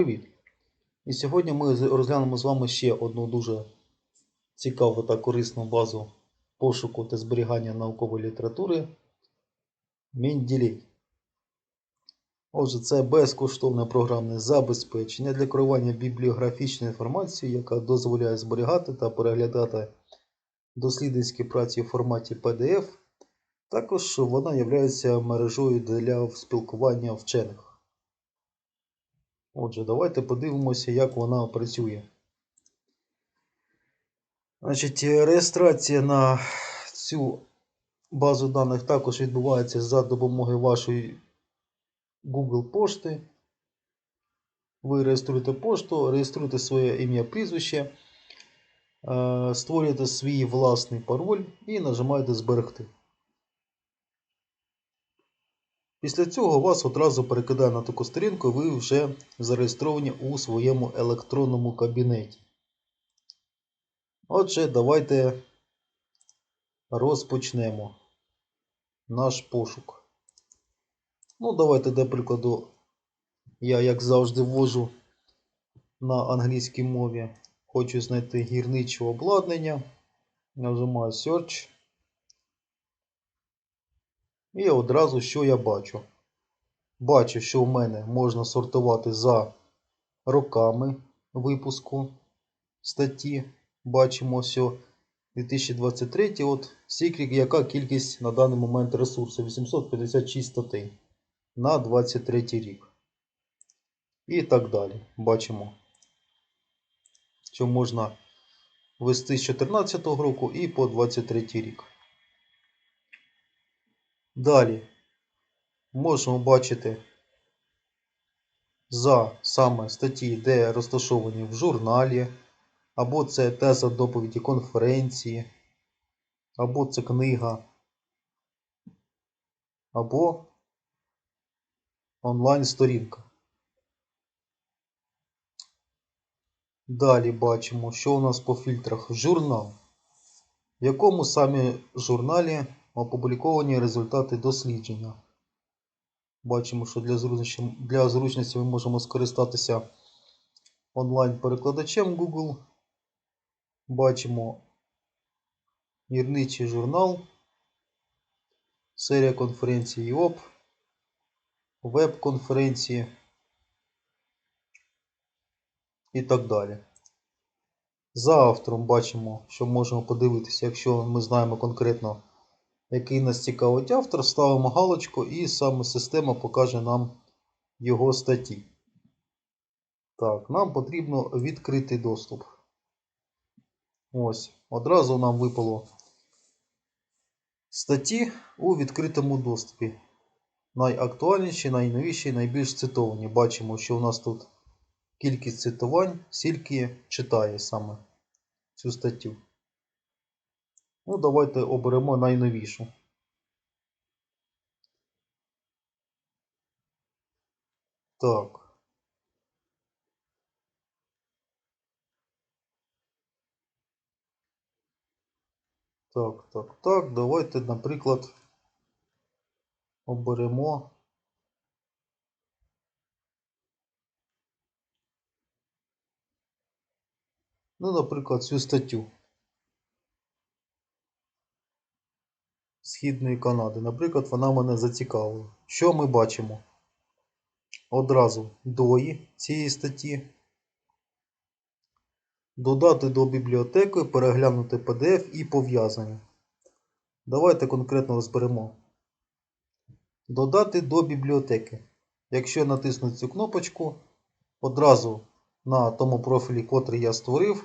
Привіт! І сьогодні ми розглянемо з вами ще одну дуже цікаву та корисну базу пошуку та зберігання наукової літератури Менделей. Отже, це безкоштовне програмне забезпечення для керування бібліографічною інформацією, яка дозволяє зберігати та переглядати дослідницькі праці в форматі PDF. Також вона є мережою для спілкування вчених. Отже, давайте подивимося, як вона працює. Значить, реєстрація на цю базу даних також відбувається за допомогою вашої Google пошти. Ви реєструєте пошту, реєструєте своє ім'я, прізвище, е, створюєте свій власний пароль і нажимаєте Зберегти. Після цього вас одразу перекидає на таку сторінку, і ви вже зареєстровані у своєму електронному кабінеті. Отже, давайте розпочнемо наш пошук. Ну, давайте, для прикладу, я, як завжди, ввожу на англійській мові. Хочу знайти гірниче обладнання. Нажимаю Search. І одразу що я бачу? Бачу, що в мене можна сортувати за роками випуску статті. Бачимо, що 2023 от Сікрік, яка кількість на даний момент ресурсу? 856 статей на 23 рік. І так далі. Бачимо, що можна вести з 2014 року і по 23 рік. Далі. Можемо бачити за саме статті, де розташовані в журналі, або це теза доповіді конференції, або це книга, або онлайн-сторінка. Далі бачимо, що у нас по фільтрах? Журнал, в якому саме журналі опубліковані результати дослідження. Бачимо, що для зручності, для зручності ми можемо скористатися онлайн-перекладачем Google. Бачимо гірничий журнал, серія конференцій ІОП, веб-конференції і так далі. За автором бачимо, що можемо подивитися, якщо ми знаємо конкретно який нас цікавить автор, ставимо галочку і саме система покаже нам його статті. Так, нам потрібно відкритий доступ. Ось, одразу нам випало статті у відкритому доступі. Найактуальніші, найновіші, найбільш цитовані. Бачимо, що у нас тут кількість цитувань, скільки читає саме цю статтю. Ну, давайте оберемо найновішу. Так. Так, так, так. Давайте, наприклад, оберемо. Ну, наприклад, цю статтю. Східної Канади. Наприклад, вона мене зацікавила. Що ми бачимо? Одразу дої цієї статті. Додати до бібліотеки, переглянути PDF і пов'язання. Давайте конкретно розберемо. Додати до бібліотеки. Якщо я натисну цю кнопочку, одразу на тому профілі, котрий я створив,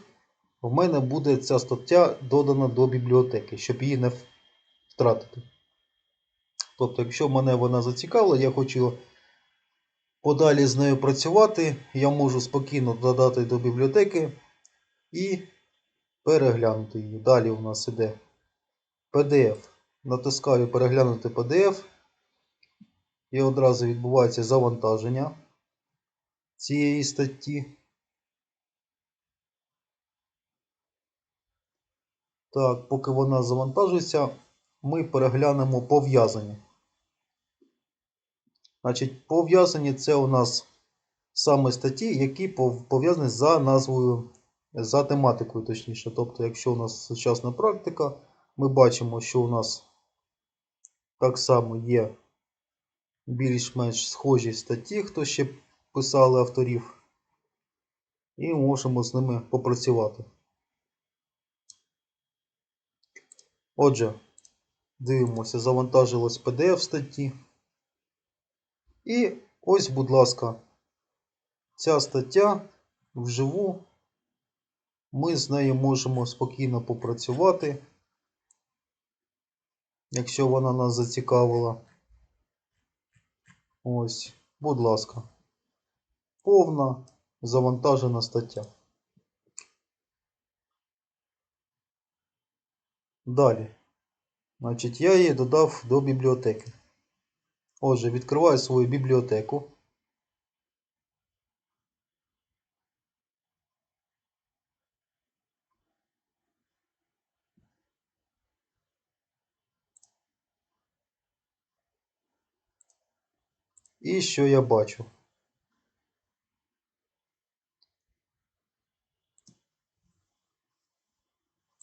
в мене буде ця стаття додана до бібліотеки, щоб її не втратити. Тобто, якщо мене вона зацікавила, я хочу подалі з нею працювати, я можу спокійно додати до бібліотеки і переглянути її. Далі у нас іде PDF. Натискаю переглянути PDF. І одразу відбувається завантаження цієї статті. Так, поки вона завантажується, ми переглянемо пов'язані. Значить, пов'язані це у нас саме статті, які пов'язані за назвою, за тематикою, точніше. Тобто, якщо у нас сучасна практика, ми бачимо, що у нас так само є більш-менш схожі статті, хто ще писали авторів, і можемо з ними попрацювати. Отже, дивимося, завантажилось PDF статті. І ось, будь ласка, ця стаття вживу. Ми з нею можемо спокійно попрацювати, якщо вона нас зацікавила. Ось, будь ласка, повна завантажена стаття. Далі. Значить, я її додав до бібліотеки. Отже, відкриваю свою бібліотеку. І що я бачу?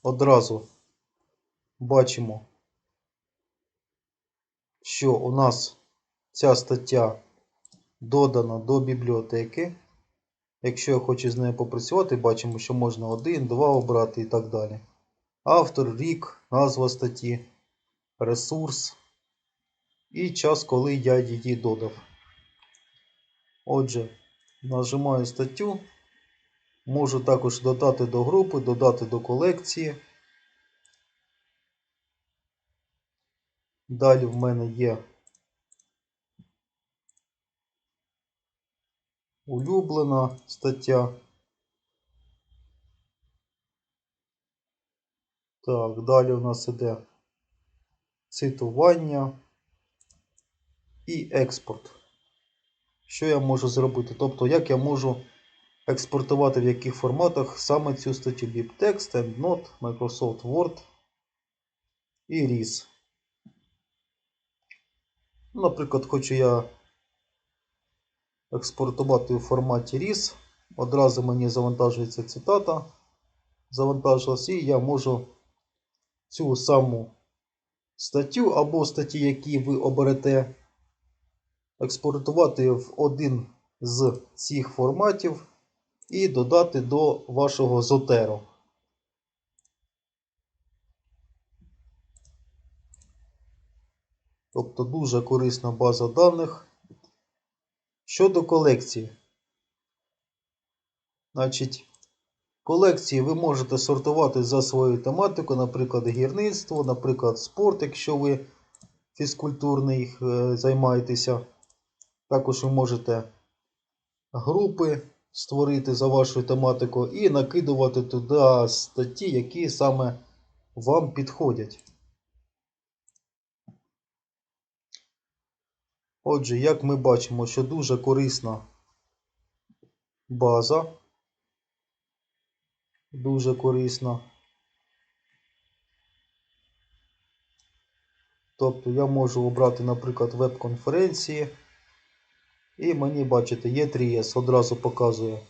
Одразу бачимо, що у нас ця стаття додана до бібліотеки. Якщо я хочу з нею попрацювати, бачимо, що можна один, два обрати і так далі. Автор, рік, назва статті, ресурс і час, коли я її додав. Отже, нажимаю статтю. Можу також додати до групи, додати до колекції. Далі в мене є улюблена стаття. Так, далі у нас іде цитування і експорт. Що я можу зробити? Тобто, як я можу експортувати в яких форматах саме цю статтю BibText, EndNote, Microsoft Word і RIS. Наприклад, хочу я експортувати у форматі RIS. Одразу мені завантажується цитата. Завантажилась, і я можу цю саму статтю або статті, які ви оберете, експортувати в один з цих форматів і додати до вашого Zotero. Тобто дуже корисна база даних. Щодо колекції. Значить, колекції ви можете сортувати за свою тематику, наприклад, гірництво, наприклад, спорт, якщо ви фізкультурний е, займаєтеся. Також ви можете групи створити за вашою тематикою і накидувати туди статті, які саме вам підходять. Отже, як ми бачимо, що дуже корисна база. Дуже корисна. Тобто я можу обрати, наприклад, веб-конференції. І мені, бачите, є 3С, одразу показує.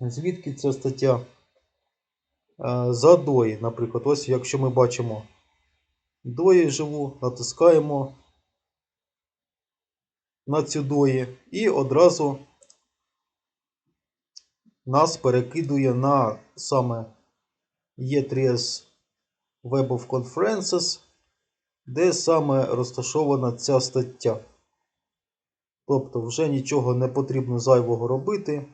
Звідки ця стаття? Е, За дої, наприклад, ось якщо ми бачимо дої живу, натискаємо на цю дої і одразу нас перекидує на саме E3S Web of Conferences, де саме розташована ця стаття. Тобто вже нічого не потрібно зайвого робити.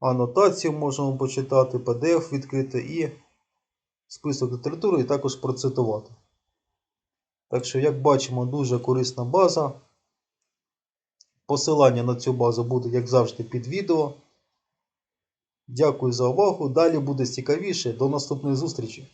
Анотацію можемо почитати, PDF відкрити і список літератури і також процитувати. Так що, як бачимо, дуже корисна база. Посилання на цю базу буде, як завжди, під відео. Дякую за увагу. Далі буде цікавіше. До наступної зустрічі!